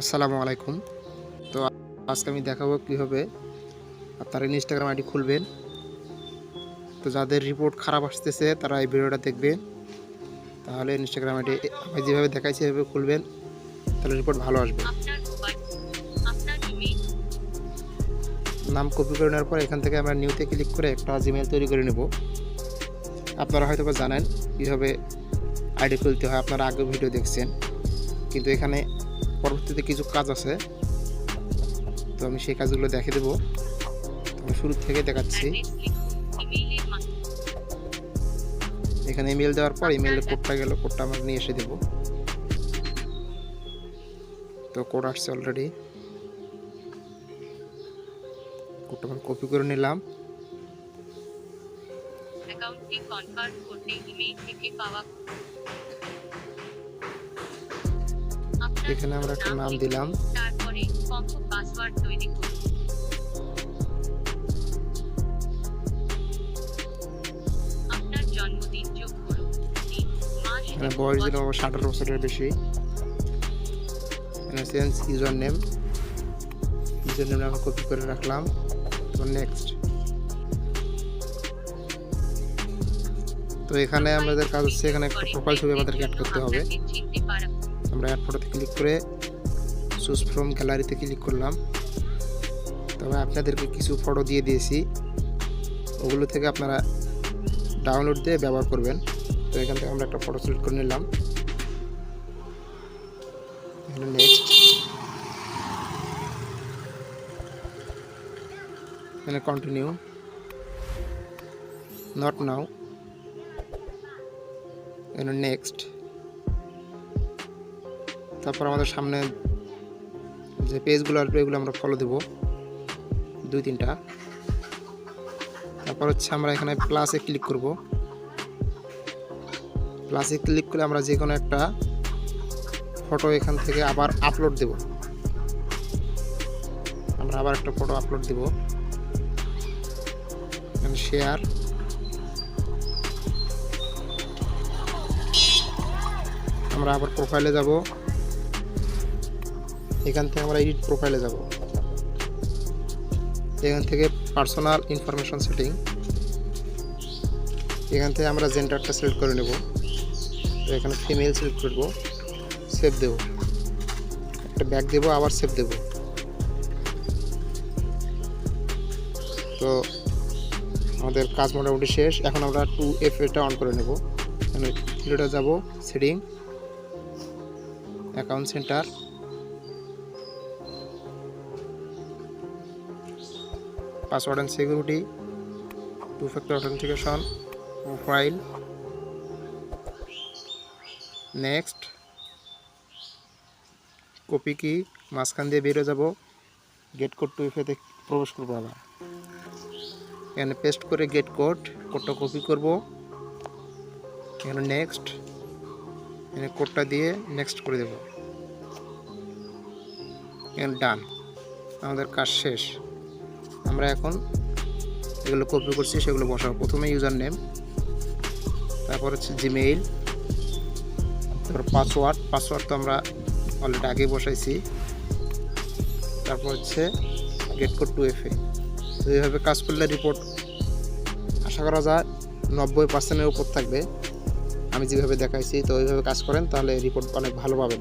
আসসালামু আলাইকুম। তো আজকে আমি দেখাবো কীভাবে আপনারা ইনস্টাগ্রাম আইডি খুলবেন। তো যাদের রিপোর্ট খারাপ আসতেছে তারা এই ভিডিওটা দেখবেন। তাহলে ইনস্টাগ্রাম আইডি আমি যেভাবে দেখাইছি সেভাবে খুলবেন। তাহলে রিপোর্ট ভালো আসবে। নাম কপি করে নেওয়ার পর এখান থেকে আমরা নিউতে ক্লিক করে একটা জিমেল তৈরি করে নেব। আপনারা হয়তো বা জানেন কীভাবে আইডি খুলতে হয়। আপনারা আগে ভিডিও দেখছেন। কিন্তু এখানে পরবর্তীতে কিছু কাজ আছে। তো আমি সেই কাজগুলো দেখে দেবো। আমি শুরু থেকে দেখাচ্ছি। এখানে ইমেল দেওয়ার পর ইমেলের কোডটা গেল কোডটা আমরা নিয়ে এসে দেবো। তো কোড আসছে অলরেডি কোডটা আমরা কপি করে নিলাম। অ্যাকাউন্টটি কনফার্ম করতে ইমেইল থেকে পাওয়া এখানে আমরা একটা নাম দিলাম। তারপরে পাসওয়ার্ড তৈরি করুন। আপনার জন্মদিন যোগ করুন। এখানে বয়স দিলাম। অবশ্য আঠারো বছরের বেশি। এখানে change user name user name আমরা কপি করে রাখলাম। নেক্সট তো এখানে আমাদের কাজ হচ্ছে এখানে একটা প্রোফাইল ছবি আমাদেরকে অ্যাড করতে হবে। আমরা অ্যাড ফটোতে ক্লিক করে চুজ ফ্রম গ্যালারিতে ক্লিক করলাম। তবে আপনাদেরকে কিছু ফটো দিয়ে দিয়েছি। ওগুলো থেকে আপনারা ডাউনলোড দিয়ে ব্যবহার করবেন। তো এখান থেকে আমরা একটা ফটো সিলেক্ট করে নিলাম। নেক্সট এখানে কন্টিনিউ নট নাও এখানে নেক্সট তারপর আমাদের সামনে যে পেজগুলো আসবে, এগুলো আমরা ফলো দেব। দুই, তিনটা। তারপর হচ্ছে আমরা এখানে প্লাসে ক্লিক করব। প্লাসে ক্লিক করে আমরা যে কোনো একটা ফটো এখান থেকে আবার আপলোড দেব। আমরা আবার একটা ফটো আপলোড দেব। শেয়ার আমরা আবার প্রোফাইলে যাব। এখান থেকে আমরা এডিট প্রোফাইলে যাব। এখান থেকে পার্সোনাল ইনফরমেশন সেটিং এখান থেকে আমরা জেন্ডারটা সিলেক্ট করে নেব। তো এখানে ফিমেল সিলেক্ট করব। সেভ দেব। একটা ব্যাক দেব, আবার সেভ দেব। তো আমাদের কাজ মোটামুটি শেষ। এখন আমরা টু এফ এটা অন করে নেব। এখানে যাব setting account centre password and security two factor authentication profile next copy কি মাঝখান দিয়ে বেরো যাব। গেট কোড টু ইফেতে প্রবেশ করব আবার। এখানে পেস্ট করে গেট কোড কোডটা কপি করব। এখানে নেক্সট এখানে কোডটা দিয়ে নেক্সট করে দেব। এখানে ডান আমাদের কাজ শেষ। আমরা এখন এগুলো কপি করছি, সেগুলো বসাবো। প্রথমে ইউজার নেম তারপর হচ্ছে জিমেইল তারপর পাসওয়ার্ড পাসওয়ার্ড তো আমরা অলরেডি আগে বসাইছি। তারপর হচ্ছে get code two F A তো এইভাবে কাজ করলে রিপোর্ট আশা করা যায় নব্বই পার্সেন্টের উপর থাকবে। আমি যেভাবে দেখাইছি, তো ওইভাবে কাজ করেন, তাহলে রিপোর্ট অনেক ভালো পাবেন।